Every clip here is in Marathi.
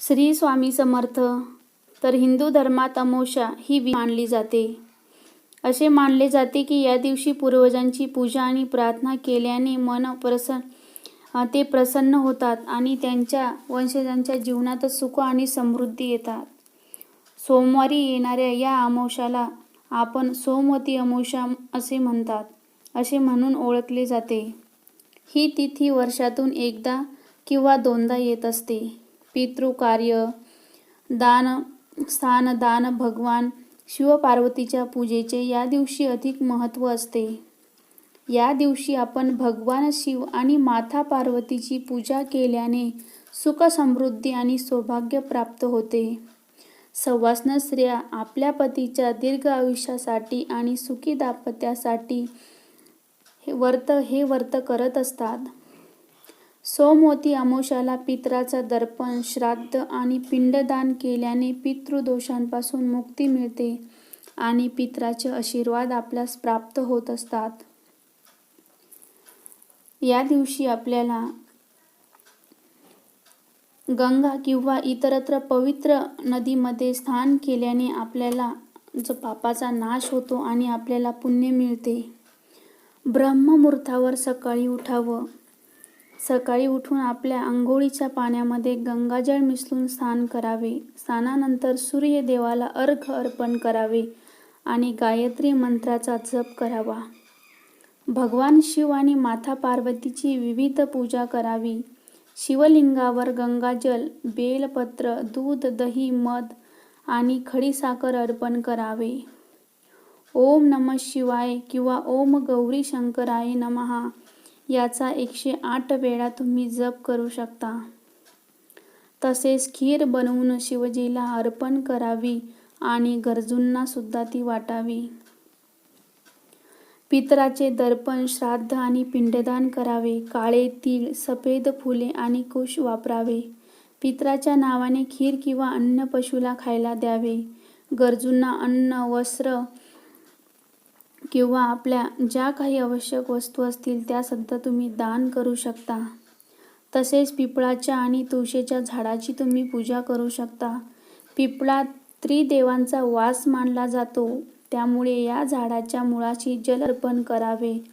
श्री स्वामी समर्थ तर हिंदू धर्मात अमोषा ही मानली जाते. असे मानले जाते की या दिवशी पूर्वजांची पूजा आणि प्रार्थना केल्याने मन प्रसन्न ते प्रसन्न होतात आणि त्यांच्या वंशजांच्या जीवनात सुख आणि समृद्धी येतात. सोमवारी येणाऱ्या या अमोशाला आपण सोमवती अमोषा असे म्हणतात असे म्हणून ओळखले जाते. ही तिथी वर्षातून एकदा किंवा दोनदा येत असते. पितृकार्य दान स्थान दान भगवान शिवपार्वतीच्या पूजेचे या दिवशी अधिक महत्त्व असते. या दिवशी आपण भगवान शिव आणि माता पार्वतीची पूजा केल्याने सुख समृद्धी आणि सौभाग्य प्राप्त होते. सवासन स्त्रिया आपल्या पतीच्या दीर्घ आयुष्यासाठी आणि सुखी दाम्पत्यासाठी हे व्रत हे वर्त करत असतात. सोमवती अमोशाला पितराचा दर्पण श्राद्ध आणि पिंडदान केल्याने पितृदोषांपासून मुक्ती मिळते आणि पितराचे आशीर्वाद आपल्यास प्राप्त होत असतात. या दिवशी आपल्याला गंगा किंवा इतरत्र पवित्र नदीमध्ये स्नान केल्याने आपल्याला जो पापाचा नाश होतो आणि आपल्याला पुण्य मिळते. ब्रह्ममुहूर्तावर सकाळी उठावं. सकाळी उठून आपल्या आंघोळीच्या पाण्यामध्ये गंगाजळ मिसळून स्नान करावे. स्नानानंतर सूर्यदेवाला अर्घ अर्पण करावे आणि गायत्री मंत्राचा जप करावा. भगवान शिव आणि माता पार्वतीची विविध पूजा करावी. शिवलिंगावर गंगाजल बेलपत्र दूध दही मध आणि खडीसाखर अर्पण करावे. ओम नम शिवाय किंवा ओम गौरी शंकराय नमहा याचा एकशे आठ वेळा तुम्ही जप करू शकता. तसेच खीर बनवून शिवजीला अर्पण करावी आणि गरजूंना सुद्धा ती वाटावी. पितराचे दर्पण श्राद्ध आणि पिंडदान करावे. काळे तीळ सफेद फुले आणि कुश वापरावे. पितराच्या नावाने खीर किंवा अन्न पशुला खायला द्यावे. गरजूंना अन्न वस्त्र किंवा आपल्या ज्या काही आवश्यक वस्तू असतील त्या सध्या तुम्ही दान करू शकता. तसेच पिपळाच्या आणि तुळशीच्या झाडाची तुम्ही पूजा करू शकता. पिपळा त्रिदेवांचा वास मानला जातो. त्यामुळे या झाडाच्या मुळाशी जल अर्पण करावे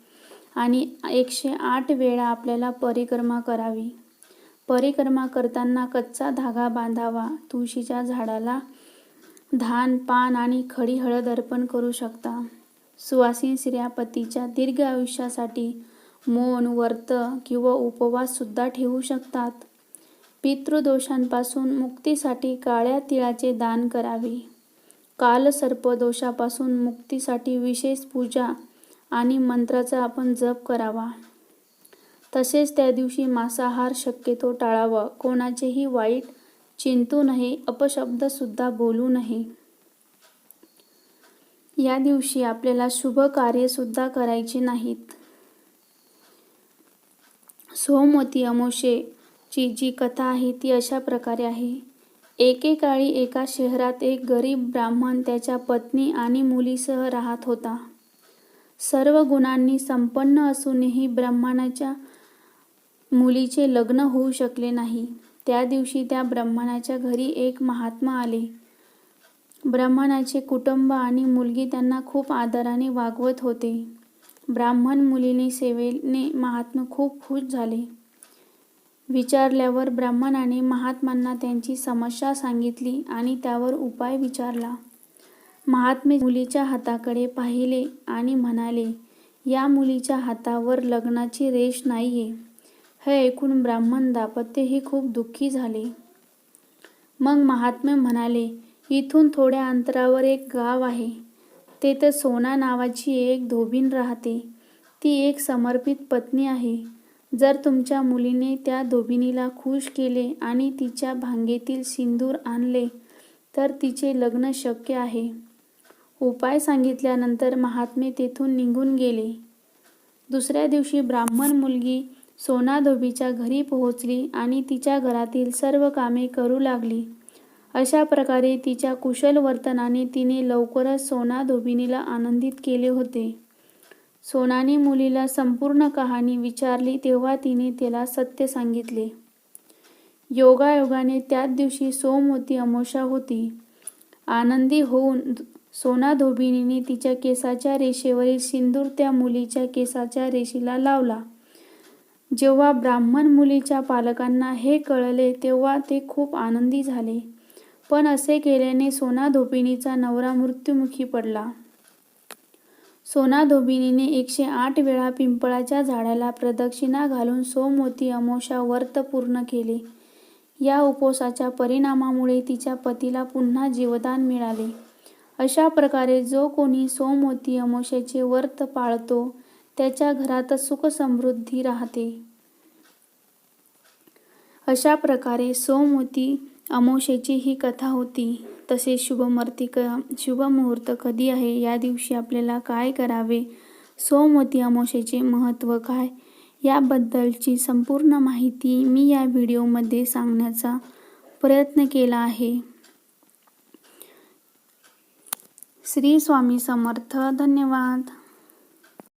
आणि एकशे आठ वेळा आपल्याला परिक्रमा करावी. परिक्रमा करताना कच्चा धागा बांधावा. तुळशीच्या झाडाला धान पान आणि खडी हळद अर्पण करू शकता. सुवासीन स्त्रिया पतीच्या दीर्घ आयुष्यासाठी मौन वर्त किंवा उपवास सुद्धा ठेवू शकतात. पितृदोषांपासून मुक्तीसाठी काळ्या तिळाचे दान करावे. कालसर्पदोषापासून मुक्तीसाठी विशेष पूजा आणि मंत्राचा आपण जप करावा. तसेच त्या दिवशी मांसाहार शक्यतो टाळावा. कोणाचेही वाईट चिंतू नये अपशब्दसुद्धा बोलू नये. या दिवशी आपल्याला शुभ कार्यसुद्धा करायचे नाहीत. सोमवती अमोशेची जी कथा आहे ती अशा प्रकारे आहे. एकेकाळी एका शहरात एक गरीब ब्राह्मण त्याच्या पत्नी आणि मुलीसह राहत होता. सर्व गुणांनी संपन्न असूनही ब्राह्मणाच्या मुलीचे लग्न होऊ शकले नाही. त्या दिवशी त्या ब्राह्मणाच्या घरी एक महात्मा आले. ब्राह्मणाचे कुटुंब आणि मुलगी त्यांना खूप आदराने वागवत होते. ब्राह्मण मुलीने सेवेने महात्मा खूप खुश झाले. विचारल्यावर ब्राह्मणाने महात्मांना त्यांची समस्या सांगितली आणि त्यावर उपाय विचारला. महात्मे मुलीच्या हाताकडे पाहिले आणि म्हणाले या मुलीच्या हातावर लग्नाची रेष नाही आहे हे ऐकून ब्राह्मण दाम्पत्य हे खूप दुःखी झाले. मग महात्मे म्हणाले इथून थोड्या अंतरावर एक गाव आहे. तेथे सोना नावाची एक धोबीन राहते. ती एक समर्पित पत्नी आहे. जर तुमच्या मुलीने त्या धोबिनीला खुश केले आणि तिच्या भांगेतील सिंदूर आणले तर तिचे लग्न शक्य आहे. उपाय सांगितल्यानंतर महात्मे तेथून निघून गेले. दुसऱ्या दिवशी ब्राह्मण मुलगी सोना धोबीच्या घरी पोहोचली आणि तिच्या घरातील सर्व कामे करू लागली. अशा प्रकारे तिच्या कुशल वर्तनाने तिने लवकरच सोना धोबिनीला आनंदित केले होते. सोनाने मुलीला संपूर्ण कहाणी विचारली तेव्हा तिने त्याला सत्य सांगितले. योगायोगाने त्याच दिवशी सोमवती अमोषा होती. आनंदी होऊन सोना धोबिनीने तिच्या केसाच्या रेषेवरील सिंदूर त्या मुलीच्या केसाच्या रेषेला लावला. जेव्हा ब्राह्मण मुलीच्या पालकांना हे कळले तेव्हा ते खूप आनंदी झाले. पण असे केल्याने सोना धोबिनीचा नवरा मृत्युमुखी पडला. सोना धोबिनीने एकशे आठ वेळा पिंपळाच्या झाडाला प्रदक्षिणा घालून सोमवती अमोषा वर्त पूर्ण केले. या उपवासाच्या परिणामामुळे तिच्या पतीला पुन्हा जीवदान मिळाले. अशा प्रकारे जो कोणी सोमवती अमावस्येचे वर्त पाळतो त्याच्या घरात सुखसमृद्धी राहते. अशा प्रकारे सोमवती अमावस्येची ही कथा होती. तसे शुभमर्ती क शुभमुहूर्त कधी आहे? या दिवशी आपल्याला काय करावे? सोमवती अमावस्येचे महत्त्व काय? याबद्दलची संपूर्ण माहिती मी या व्हिडिओमध्ये सांगण्याचा प्रयत्न केला आहे. श्री स्वामी समर्थ. धन्यवाद.